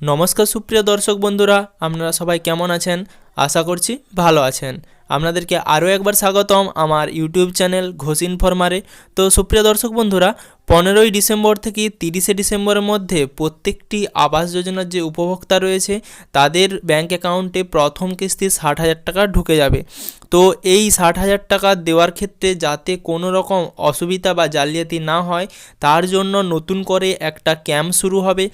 নমস্কার সুপ্রিয় দর্শক বন্ধুরা, আপনারা সবাই কেমন আছেন? আশা করছি ভালো আছেন। আপনাদেরকে আরও একবার স্বাগতম আমার ইউটিউব চ্যানেল ঘোষ ইনফরমারে। তো সুপ্রিয় দর্শক বন্ধুরা, পনেরোই ডিসেম্বর থেকে তিরিশে ডিসেম্বরের মধ্যে প্রত্যেকটি আবাস যোজনার যে উপভোক্তা রয়েছে, তাদের ব্যাংক অ্যাকাউন্টে প্রথম কিস্তি ষাট হাজার টাকা ঢুকে যাবে। তো এই ষাট হাজার টাকা দেওয়ার ক্ষেত্রে যাতে কোনো রকম অসুবিধা বা জালিয়াতি না হয়, তার জন্য নতুন করে একটা ক্যাম্প শুরু হবে।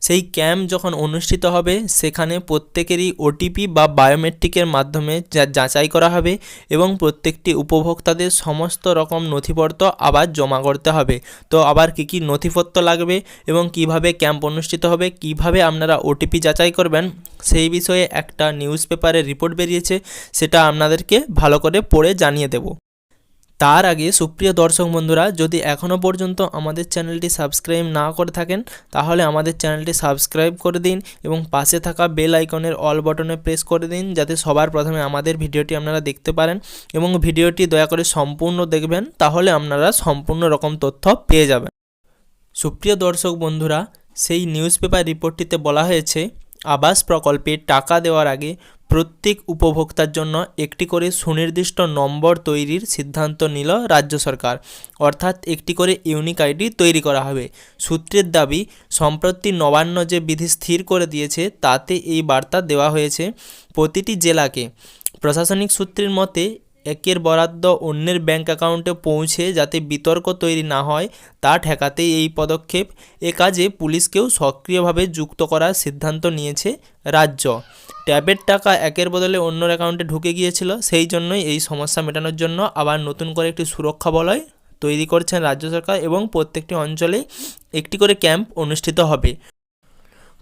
সেই ক্যাম্প যখন অনুষ্ঠিত হবে, সেখানে প্রত্যেকেরই ওটিপি বা বায়োমেট্রিকের মাধ্যমে যা যাচাই করা হবে এবং প্রত্যেকটি উপভোক্তাদের সমস্ত রকম নথিপত্র আবার জমা করতে হবে। তো আবার কী কী নথিপত্র লাগবে এবং কীভাবে ক্যাম্প অনুষ্ঠিত হবে, কীভাবে আপনারা ওটিপি যাচাই করবেন, সেই বিষয়ে একটা নিউজ পেপারে রিপোর্ট বেরিয়েছে, সেটা আপনাদেরকে ভালো করে পড়ে জানিয়ে দেবো। তার আগে সুপ্রিয় দর্শক বন্ধুরা, যদি এখনও পর্যন্ত আমাদের চ্যানেলটি সাবস্ক্রাইব না করে থাকেন, তাহলে আমাদের চ্যানেলটি সাবস্ক্রাইব করে দিন এবং পাশে থাকা বেল আইকনের অল বটনে প্রেস করে দিন যাতে সবার প্রথমে আমাদের ভিডিওটি আপনারা দেখতে পারেন এবং ভিডিওটি দয়া করে সম্পূর্ণ দেখবেন, তাহলে আপনারা সম্পূর্ণ রকম তথ্য পেয়ে যাবেন। সুপ্রিয় দর্শক বন্ধুরা, সেই নিউজ পেপার রিপোর্টটিতে বলা হয়েছে, আবাস প্রকল্পে টাকা দেওয়ার আগে প্রত্যেক উপভোক্তার জন্য একটি করে সুনির্দিষ্ট নম্বর তৈরির সিদ্ধান্ত নিল রাজ্য সরকার। অর্থাৎ একটি করে ইউনিক আইডি তৈরি করা হবে। সূত্রের দাবি, সম্প্রতি নবান্ন যে বিধি স্থির করে দিয়েছে, তাতে এই বার্তা দেওয়া হয়েছে প্রতিটি জেলাকে। প্রশাসনিক সূত্রের মতে একের বরাদ্দ অন্যের ব্যাংক অ্যাকাউন্টে পৌঁছে যাতে বিতর্ক তৈরি না হয়, তা ঠেকাতেই এই পদক্ষেপ। এ কাজে পুলিশকেও সক্রিয়ভাবে যুক্ত করার সিদ্ধান্ত নিয়েছে রাজ্য। ট্যাবের টাকা একের বদলে অন্যর অ্যাকাউন্টে ঢুকে গিয়েছিল, সেই জন্যই এই সমস্যা মেটানোর জন্য আবার নতুন করে একটি সুরক্ষা বলয় তৈরি করছেন রাজ্য সরকার এবং প্রত্যেকটি অঞ্চলে একটি করে ক্যাম্প অনুষ্ঠিত হবে।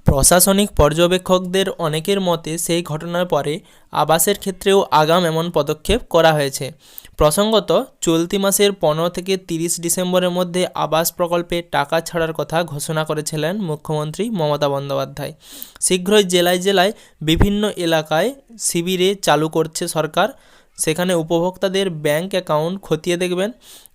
প্রশাসনিক পর্যবেক্ষকদের অনেকের মতে সেই ঘটনার পরে আবাসের ক্ষেত্রেও আগাম এমন পদক্ষেপ করা হয়েছে। প্রসঙ্গত, চলতি মাসের পনেরো থেকে তিরিশ ডিসেম্বরের মধ্যে আবাস প্রকল্পে টাকা ছাড়ার কথা ঘোষণা করেছিলেন মুখ্যমন্ত্রী মমতা বন্দ্যোপাধ্যায়। শীঘ্রই জেলায় জেলায় বিভিন্ন এলাকায় শিবিরে চালু করছে সরকার। সেখানে উপভোক্তাদের ব্যাংক অ্যাকাউন্ট খতিয়ে দেখবেন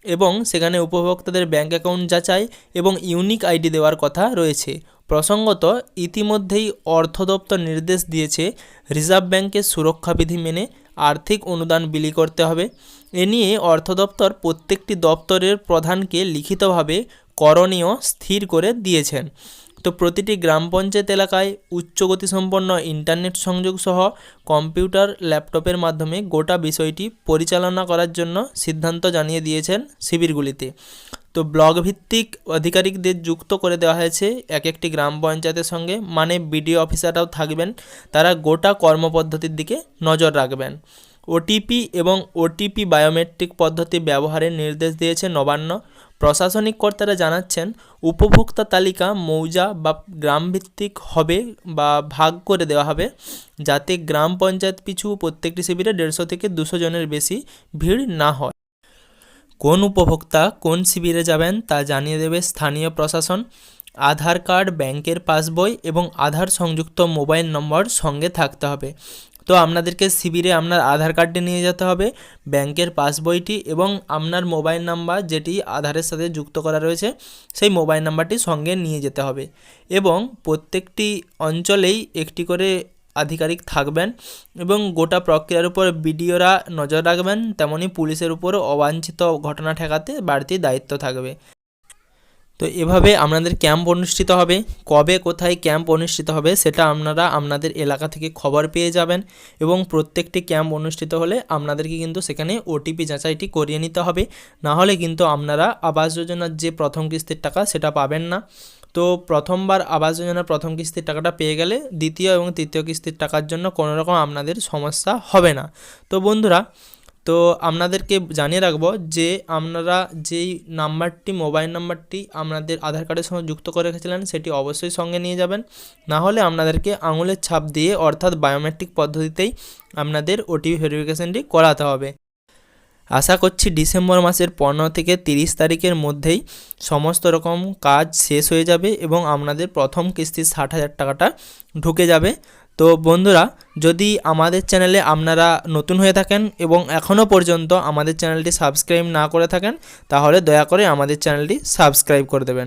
এবং সেখানে উপভোক্তাদের ব্যাংক অ্যাকাউন্ট যাচাই এবং ইউনিক আইডি দেওয়ার কথা রয়েছে। প্রসঙ্গত, ইতিমধ্যেই অর্থ দপ্তর নির্দেশ দিয়েছে, রিজার্ভ ব্যাংকের সুরক্ষা বিধি মেনে আর্থিক অনুদান বিলি করতে হবে। এ নিয়ে অর্থ দপ্তর প্রত্যেকটি দপ্তরের প্রধানকে লিখিতভাবে করণীয় স্থির করে দিয়েছেন। তো প্রতিটি গ্রাম পঞ্চায়েত এলাকায় উচ্চ গতিসম্পন্ন ইন্টারনেট সংযোগ সহ কম্পিউটার, ল্যাপটপের মাধ্যমে গোটা বিষয়টি পরিচালনা করার জন্য সিদ্ধান্ত জানিয়ে দিয়েছেন শিবিরগুলিতে। তো ব্লক ভিত্তিক আধিকারিকদের যুক্ত করে দেওয়া হয়েছে এক একটি গ্রাম পঞ্চায়েতের সঙ্গে। মানে বিডিও অফিসাররাও থাকবেন। তারা গোটা কর্মপদ্ধতির দিকে নজর রাখবেন। ওটিপি এবং ওটিপি বায়োমেট্রিক পদ্ধতি ব্যবহারের নির্দেশ দিয়েছে নবান্ন। প্রশাসনিক কর্তারা জানাচ্ছেন, উপভোক্তা তালিকা মৌজা বা গ্রামভিত্তিক হবে বা ভাগ করে দেওয়া হবে। যাতে গ্রাম পঞ্চায়েত পিছু প্রত্যেকটি শিবিরে দেড়শো থেকে দুশো জনের বেশি ভিড় না হয়। কোন উপভোক্তা কোন শিবিরে যাবেন তা জানিয়ে দেবে স্থানীয় প্রশাসন, আধার কার্ড, ব্যাংকের পাসবই এবং আধার সংযুক্ত মোবাইল নম্বর সঙ্গে থাকতে হবে। তো আপনাদেরকে শিবিরে আপনার আধার কার্ডটি নিয়ে যেতে হবে, ব্যাংকের পাসবইটি এবং আপনার মোবাইল নাম্বার যেটি আধারের সাথে যুক্ত করা রয়েছে, সেই মোবাইল নাম্বারটি সঙ্গে নিয়ে যেতে হবে। এবং প্রত্যেকটি অঞ্চলেই একটি করে আধিকারিক থাকবেন এবং গোটা প্রক্রিয়ার উপর বিডিওরা নজর রাখবেন তেমনই পুলিশের উপরও অবাঞ্ছিত ঘটনা ঠেকাতে বাড়তি দায়িত্ব থাকবে। তো এভাবে আপনাদের ক্যাম্প অনুষ্ঠিত হবে। কবে কোথায় ক্যাম্প অনুষ্ঠিত হবে সেটা আপনারা আপনাদের এলাকা থেকে খবর পেয়ে যাবেন এবং প্রত্যেকটি ক্যাম্প অনুষ্ঠিত হলে আপনাদেরকে কিন্তু সেখানে ওটিপি যাচাইটি করিয়ে নিতে হবে। না হলে কিন্তু আপনারা আবাস যোজনার যে প্রথম কিস্তির টাকা সেটা পাবেন না। তো প্রথমবার আবাস যোজনার প্রথম কিস্তির টাকাটা পেয়ে গেলে দ্বিতীয় এবং তৃতীয় কিস্তির টাকার জন্য কোনো রকম আপনাদের সমস্যা হবে না। তো বন্ধুরা তো আপনাদেরকে জানিয়ে রাখব যে আপনারা যেই নাম্বারটি, মোবাইল নাম্বারটি আপনাদের আধার কার্ডের সঙ্গে যুক্ত করে রেখেছিলেন, সেটি অবশ্যই সঙ্গে নিয়ে যাবেন। না হলে আপনাদেরকে আঙুলের ছাপ দিয়ে, অর্থাৎ বায়োমেট্রিক পদ্ধতিতেই আপনাদের ওটিপি ভেরিফিকেশানটি করাতে হবে। আশা করছি ডিসেম্বর মাসের পনেরো থেকে তিরিশ তারিখের মধ্যেই সমস্ত রকম কাজ শেষ হয়ে যাবে এবং আপনাদের প্রথম কিস্তির ষাট হাজার টাকাটা ঢুকে যাবে। তো বন্ধুরা যদি আমাদের চ্যানেলে আপনারা নতুন হয়ে থাকেন এবং এখনও পর্যন্ত আমাদের চ্যানেলটি সাবস্ক্রাইব না করে থাকেন, তাহলে দয়া করে আমাদের চ্যানেলটি সাবস্ক্রাইব করে দেবেন।